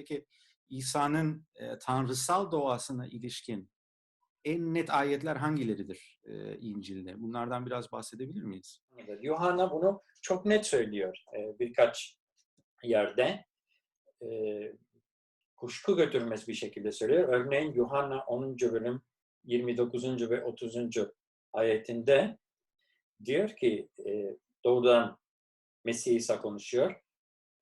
Peki İsa'nın e, tanrısal doğasına ilişkin en net ayetler hangileridir e, İncil'de? Bunlardan biraz bahsedebilir miyiz? Evet, Yuhanna bunu çok net söylüyor e, birkaç yerde. E, kuşku götürmez bir şekilde söylüyor. Örneğin Yuhanna 10. bölüm 29. ve 30. ayetinde diyor ki e, doğrudan Mesih İsa konuşuyor.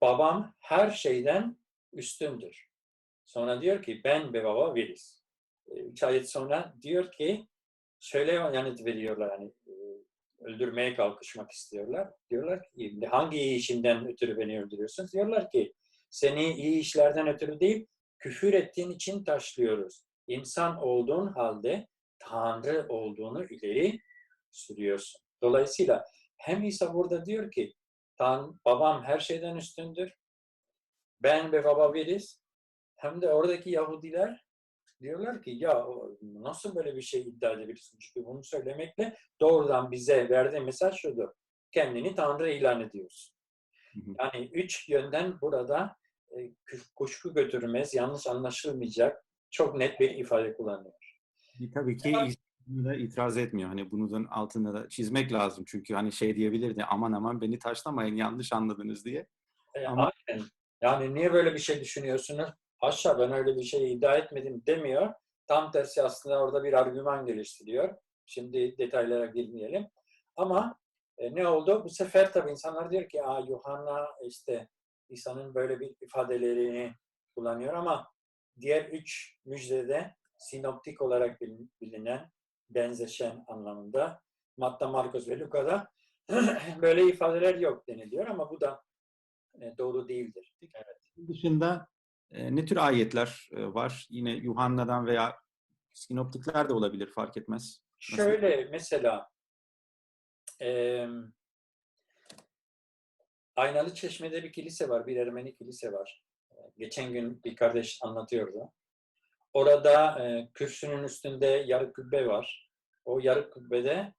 Babam her şeyden üstündür. Sonra diyor ki ben ve baba biriz. E, üç ayet sonra diyor ki şöyle yanıt veriyorlar hani e, öldürmeye kalkışmak istiyorlar. Diyorlar ki hangi iyi işinden ötürü beni öldürüyorsun? Diyorlar ki seni iyi işlerden ötürü değil küfür ettiğin için taşlıyoruz. İnsan olduğun halde Tanrı olduğunu ileri sürüyorsun. Dolayısıyla hem İsa burada diyor ki Tan babam her şeyden üstündür. Ben ve baba biriz. Hem de oradaki Yahudiler diyorlar ki ya nasıl böyle bir şey iddia edebilirsin? Çünkü bunu söylemekle doğrudan bize verdiği mesaj şudur. Kendini Tanrı ilan ediyorsun. Yani üç yönden burada e, kuşku götürmez, yanlış anlaşılmayacak çok net bir ifade kullanıyor. Tabii ki da itiraz etmiyor. Hani bunun altında da çizmek lazım. Çünkü hani şey diyebilirdi aman aman beni taşlamayın yanlış anladınız diye. E, Ama... Aynen. Yani niye böyle bir şey düşünüyorsunuz? Haşa ben öyle bir şey iddia etmedim demiyor. Tam tersi aslında orada bir argüman geliştiriyor. Şimdi detaylara girmeyelim. Ama e, ne oldu? Bu sefer tabii insanlar diyor ki Aa, Yuhanna işte İsa'nın böyle bir ifadelerini kullanıyor ama diğer üç müjdede sinoptik olarak bilinen benzeşen anlamında Matta, Marcos ve Luka'da böyle ifadeler yok deniliyor ama bu da e, doğru değildir. Evet. Bunun dışında e, ne tür ayetler e, var? Yine Yuhanna'dan veya sinoptikler de olabilir fark etmez. Nasıl? Şöyle mesela e, Aynalı Çeşme'de bir kilise var, bir Ermeni kilise var. Geçen gün bir kardeş anlatıyordu. Orada e, kürsünün üstünde yarı kubbe var. O yarı kubbede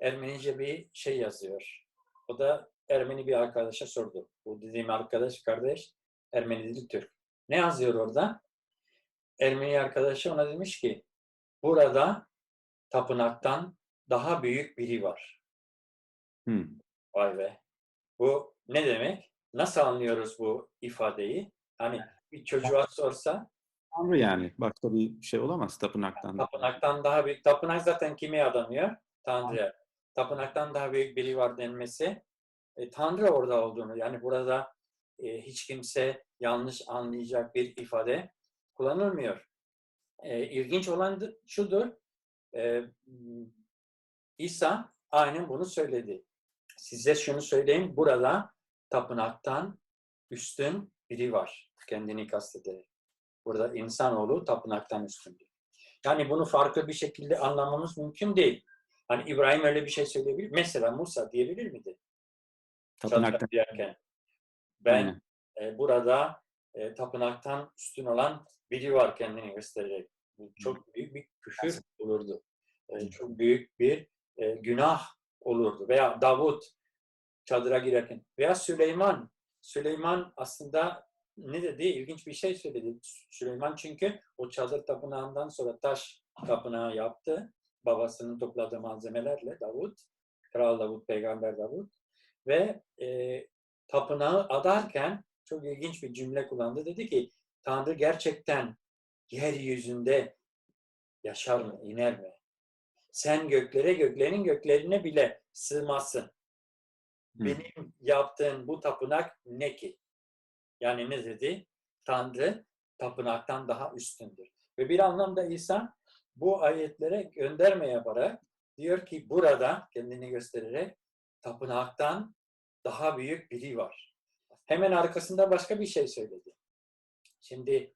Ermenice bir şey yazıyor. O da Ermeni bir arkadaşa sordu. Bu dediğim arkadaş, kardeş Ermeni dili Türk. Ne yazıyor orada? Ermeni arkadaşı ona demiş ki burada tapınaktan daha büyük biri var. Hmm. Vay be. Bu ne demek? Nasıl anlıyoruz bu ifadeyi? Hani bir çocuğa sorsa Tanrı yani. Başka bir şey olamaz tapınaktan. Tapınaktan daha büyük. Tapınak zaten kime adanıyor? Tanrı'ya. Tapınaktan daha büyük biri var denmesi e, Tanrı orada olduğunu yani burada e, hiç kimse yanlış anlayacak bir ifade kullanılmıyor. E, ilginç olan şudur. E, İsa aynen bunu söyledi. Size şunu söyleyeyim. Burada tapınaktan üstün biri var. Kendini kastederek. Burada insanoğlu tapınaktan üstündür. Yani bunu farklı bir şekilde anlamamız mümkün değil. Hani İbrahim öyle bir şey söyleyebilir. Mesela Musa diyebilir miydi? Tapınaktan. Yerken. Ben e, burada e, tapınaktan üstün olan biri var kendini göstererek. Bu çok büyük bir küfür olurdu. E, çok büyük bir e, günah olurdu. Veya Davut çadıra girerken. Veya Süleyman. Süleyman aslında ne dedi? İlginç bir şey söyledi. Süleyman çünkü o çadır tapınağından sonra taş tapınağı yaptı. Babasının topladığı malzemelerle Davut. Kral Davut, Peygamber Davut. Ve e, tapınağı adarken çok ilginç bir cümle kullandı. Dedi ki Tanrı gerçekten yeryüzünde yaşar mı, iner mi? Sen göklere, göklerin göklerine bile sığmazsın. Benim yaptığım bu tapınak ne ki? Yani ne dedi? Tanrı tapınaktan daha üstündür. Ve bir anlamda İsa bu ayetlere gönderme yaparak diyor ki burada kendini göstererek tapınaktan daha büyük biri var. Hemen arkasında başka bir şey söyledi. Şimdi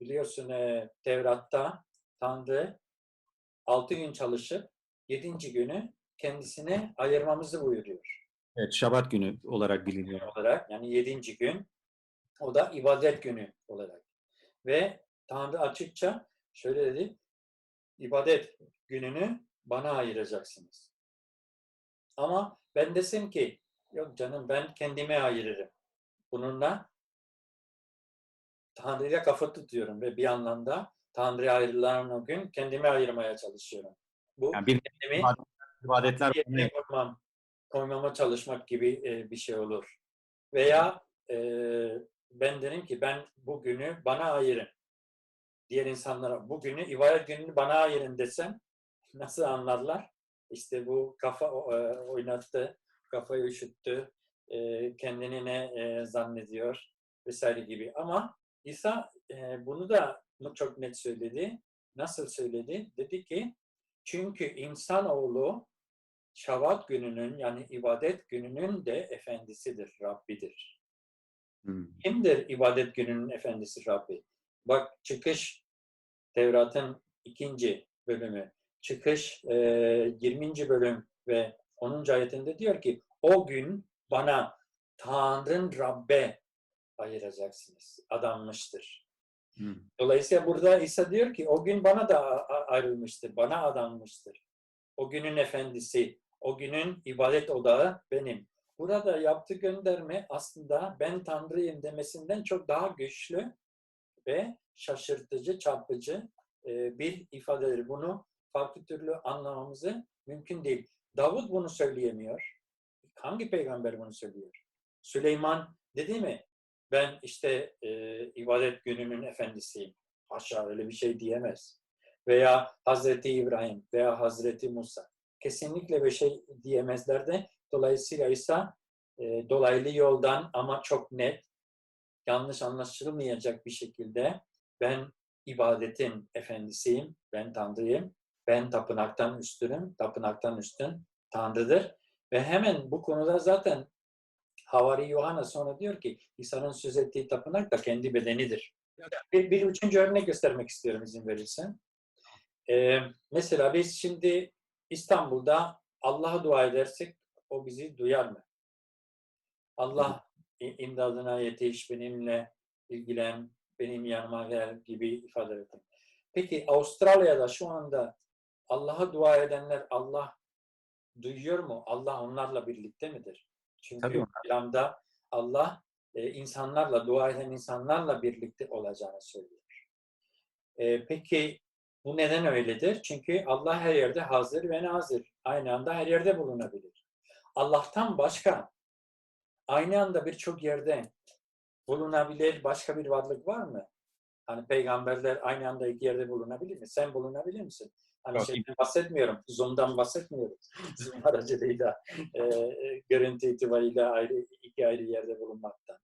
biliyorsun e, Tevrat'ta Tanrı altı gün çalışıp yedinci günü kendisine ayırmamızı buyuruyor. Evet, Şabat günü olarak biliniyor. Olarak yani yedinci gün o da ibadet günü olarak. Ve Tanrı açıkça şöyle dedi, ibadet gününü bana ayıracaksınız. Ama ben desem ki, yok canım ben kendime ayırırım. Bununla Tanrı'yla kafa tutuyorum ve bir anlamda Tanrı'ya ayrılan o gün kendimi ayırmaya çalışıyorum. Bu Yani bir kendimi ibadetler yerine koymam, koymama çalışmak gibi e, bir şey olur. Veya e, ben derim ki ben bugünü bana ayırın. Diğer insanlara bugünü, ibadet gününü bana ayırın desem nasıl anlarlar? İşte bu kafa e, oynattı, kafayı üşüttü, e, kendini ne e, zannediyor vesaire gibi. Ama İsa e, bunu da çok net söyledi. Nasıl söyledi? Dedi ki çünkü insanoğlu Şabat gününün yani ibadet gününün de efendisidir, Rabbidir. Hmm. Kimdir ibadet gününün efendisi Rabbi? Bak çıkış Tevrat'ın ikinci bölümü. Çıkış e, 20. bölüm ve 10. ayetinde diyor ki o gün bana Tanrın Rabbe ayıracaksınız. Adanmıştır. Hmm. Dolayısıyla burada İsa diyor ki o gün bana da ayrılmıştır, bana adanmıştır. O günün efendisi, o günün ibadet odağı benim. Burada yaptığı gönderme aslında ben Tanrıyım demesinden çok daha güçlü ve şaşırtıcı, çarpıcı bir ifadedir. Bunu farklı türlü anlamamızı mümkün değil. Davut bunu söyleyemiyor. Hangi peygamber bunu söylüyor? Süleyman dedi mi? Ben işte e, ibadet gününün efendisiyim. Haşa öyle bir şey diyemez. Veya Hazreti İbrahim veya Hazreti Musa. Kesinlikle bir şey diyemezler de. Dolayısıyla İsa e, dolaylı yoldan ama çok net, yanlış anlaşılmayacak bir şekilde ben ibadetin efendisiyim, ben Tanrıyım, ben tapınaktan üstünüm, tapınaktan üstün Tanrı'dır. Ve hemen bu konuda zaten Havari Yohana sonra diyor ki İsa'nın söz ettiği tapınak da kendi bedenidir. Bir, bir üçüncü örnek göstermek istiyorum izin verirsen. Ee, mesela biz şimdi İstanbul'da Allah'a dua edersek o bizi duyar mı? Allah imdadına yetiş, benimle ilgilen, benim yanıma gel gibi ifade ettim. Peki Avustralya'da şu anda Allah'a dua edenler Allah duyuyor mu? Allah onlarla birlikte midir? Çünkü İslam'da Allah e, insanlarla, dua eden insanlarla birlikte olacağını söylüyor. E, peki bu neden öyledir? Çünkü Allah her yerde hazır ve nazır. Aynı anda her yerde bulunabilir. Allah'tan başka aynı anda birçok yerde bulunabilir başka bir varlık var mı? Hani peygamberler aynı anda iki yerde bulunabilir mi? Sen bulunabilir misin? Hani Yok. şeyden bahsetmiyorum, Zoom'dan bahsetmiyorum. Zoom aracılığıyla e, görüntü itibariyle ayrı, iki ayrı yerde bulunmaktan.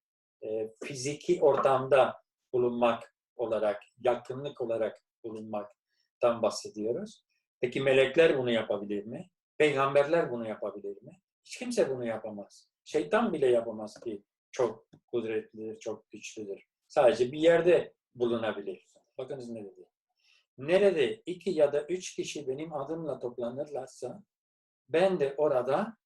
E, fiziki ortamda bulunmak olarak, yakınlık olarak bulunmaktan bahsediyoruz. Peki melekler bunu yapabilir mi? Peygamberler bunu yapabilir mi? Hiç kimse bunu yapamaz. Şeytan bile yapamaz ki çok kudretlidir, çok güçlüdür. Sadece bir yerde bulunabilir. Bakınız ne dedi. Nerede iki ya da üç kişi benim adımla toplanırlarsa ben de orada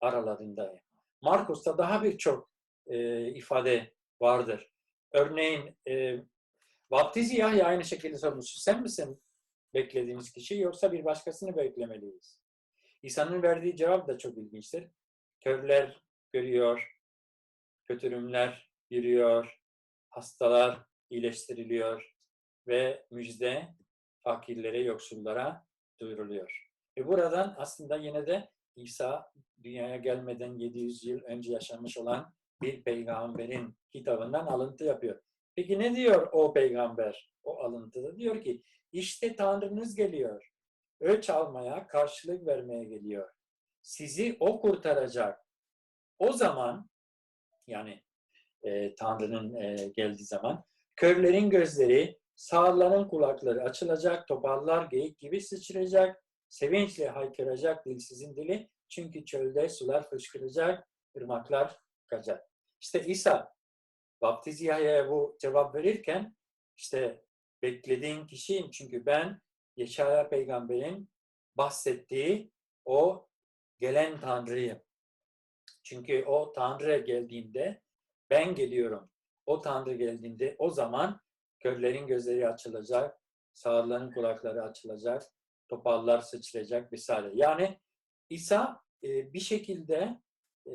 aralarındayım. Markus'ta daha birçok e, ifade vardır. Örneğin e, Vaftiz Yahya aynı şekilde sormuş. Sen misin beklediğimiz kişi yoksa bir başkasını beklemeliyiz? İsa'nın verdiği cevap da çok ilginçtir. Körler görüyor, kötürümler yürüyor, hastalar iyileştiriliyor ve müjde fakirlere, yoksullara duyuruluyor. Ve buradan aslında yine de İsa dünyaya gelmeden 700 yıl önce yaşamış olan bir peygamberin kitabından alıntı yapıyor. Peki ne diyor o peygamber o alıntıda? Diyor ki işte Tanrınız geliyor. Öç almaya, karşılık vermeye geliyor. Sizi o kurtaracak. O zaman yani e, Tanrı'nın e, geldiği zaman körlerin gözleri, sağırların kulakları açılacak, topallar geyik gibi sıçrayacak, sevinçle haykıracak dilsizin dili. Çünkü çölde sular fışkıracak, ırmaklar akacak. İşte İsa Vaftiz Yahya'ya bu cevap verirken işte beklediğin kişiyim çünkü ben Yeşaya peygamberin bahsettiği o gelen Tanrı'yım. Çünkü o Tanrı geldiğinde ben geliyorum. O Tanrı geldiğinde o zaman körlerin gözleri açılacak, sağırların kulakları açılacak, topallar sıçrayacak vesaire. Yani İsa e, bir şekilde e,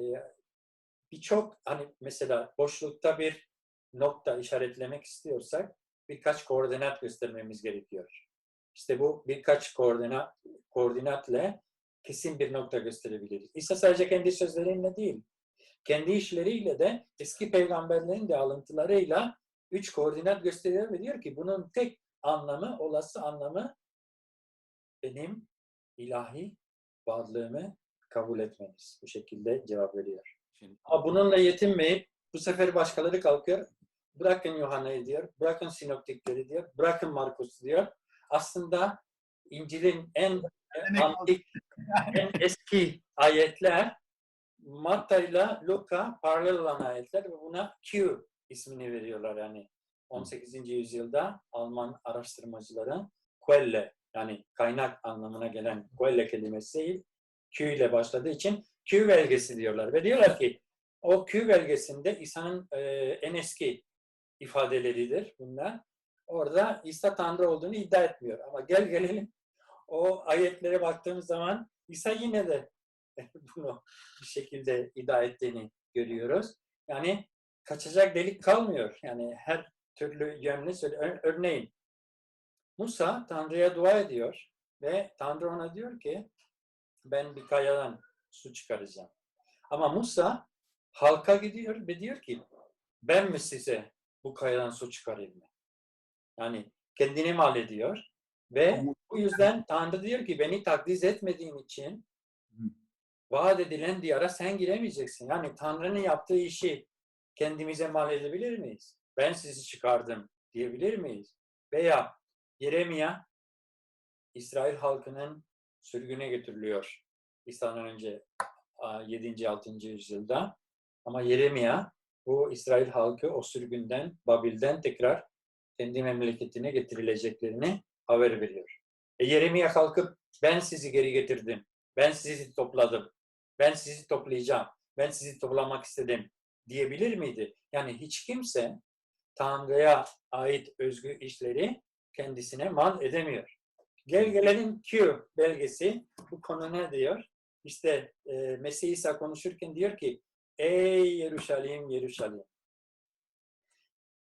birçok hani mesela boşlukta bir nokta işaretlemek istiyorsak birkaç koordinat göstermemiz gerekiyor. İşte bu birkaç koordinat koordinatla kesin bir nokta gösterebiliriz. İsa sadece kendi sözleriyle değil, kendi işleriyle de eski peygamberlerin de alıntılarıyla üç koordinat gösteriyor ve diyor ki bunun tek anlamı, olası anlamı benim ilahi varlığımı kabul etmeniz. Bu şekilde cevap veriyor. Şimdi, Ama bununla yetinmeyip bu sefer başkaları kalkıyor. Bırakın Yuhanna'yı diyor, bırakın sinoptikleri diyor, bırakın Markus'u diyor. Aslında İncil'in en antik, en eski ayetler Matta ile Luka paralel olan ayetler ve buna Q ismini veriyorlar yani. 18. yüzyılda Alman araştırmacıların Quelle yani kaynak anlamına gelen Quelle kelimesi değil, Q ile başladığı için Q belgesi diyorlar. Ve diyorlar ki o Q belgesinde İsa'nın e, en eski ifadeleridir bunlar. Orada İsa Tanrı olduğunu iddia etmiyor. Ama gel gelelim o ayetlere baktığımız zaman İsa yine de bunu bir şekilde iddia ettiğini görüyoruz. Yani kaçacak delik kalmıyor. Yani her türlü yönlü söyle. Ör- Örneğin Musa Tanrı'ya dua ediyor ve Tanrı ona diyor ki ben bir kayadan su çıkaracağım. Ama Musa halka gidiyor ve diyor ki ben mi size bu kayadan su çıkarayım mı? Yani kendini mal ediyor ve bu yüzden Tanrı diyor ki beni takdis etmediğin için vaat edilen diyara sen giremeyeceksin. Yani Tanrı'nın yaptığı işi kendimize mal edebilir miyiz? Ben sizi çıkardım diyebilir miyiz? Veya Yeremia İsrail halkının sürgüne götürülüyor. İsa'dan önce 7. 6. yüzyılda. Ama Yeremia bu İsrail halkı o sürgünden, Babil'den tekrar kendi memleketine getirileceklerini haber veriyor. E Yeremia kalkıp ben sizi geri getirdim, ben sizi topladım, ben sizi toplayacağım, ben sizi toplamak istedim diyebilir miydi? Yani hiç kimse Tanrı'ya ait özgü işleri kendisine mal edemiyor. Gel gelelim Q belgesi bu konu ne diyor? İşte e, Mesih İsa konuşurken diyor ki Ey Yeruşalim, Yeruşalim.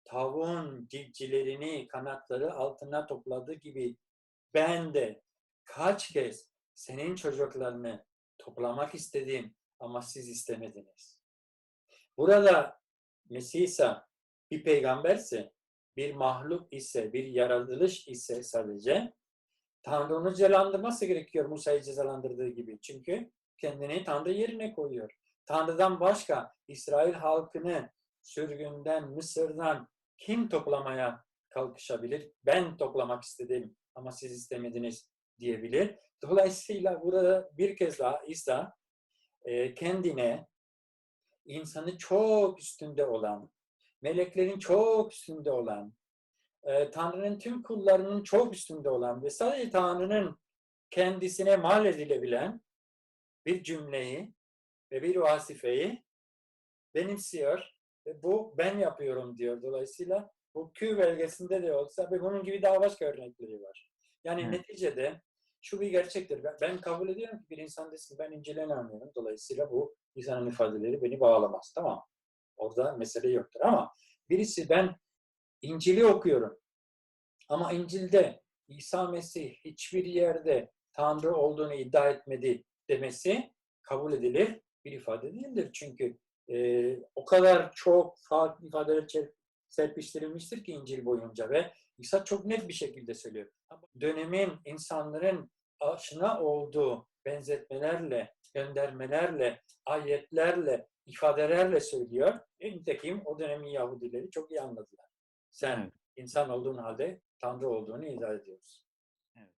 Tavuğun civcivlerini kanatları altına topladığı gibi ben de kaç kez senin çocuklarını toplamak istedim ama siz istemediniz. Burada Mesih İsa bir peygamberse, bir mahluk ise, bir yaratılış ise sadece Tanrı onu cezalandırması gerekiyor Musa'yı cezalandırdığı gibi. Çünkü kendini Tanrı yerine koyuyor. Tanrı'dan başka İsrail halkını sürgünden, Mısır'dan kim toplamaya kalkışabilir? Ben toplamak istedim ama siz istemediniz diyebilir. Dolayısıyla burada bir kez daha İsa e, kendine insanı çok üstünde olan, meleklerin çok üstünde olan, e, Tanrı'nın tüm kullarının çok üstünde olan ve sadece Tanrı'nın kendisine mal edilebilen bir cümleyi ve bir vasifeyi benimsiyor ve bu ben yapıyorum diyor. Dolayısıyla bu Q belgesinde de olsa ve bunun gibi daha başka örnekleri var. Yani Evet. neticede şu bir gerçektir. Ben, ben kabul ediyorum ki bir insan desin ben İncil'e inanmıyorum. Dolayısıyla bu insanın ifadeleri beni bağlamaz. Tamam. Orada mesele yoktur ama birisi ben İncil'i okuyorum. Ama İncil'de İsa Mesih hiçbir yerde Tanrı olduğunu iddia etmedi demesi kabul edilir bir ifade değildir. Çünkü e, o kadar çok farklı ifadeler serpiştirilmiştir ki İncil boyunca ve İsa çok net bir şekilde söylüyor. Dönemin insanların aşina olduğu benzetmelerle, göndermelerle, ayetlerle, ifadelerle söylüyor. E, Nitekim o dönemin Yahudileri çok iyi anladılar. Sen insan olduğun halde Tanrı olduğunu iddia ediyorsun.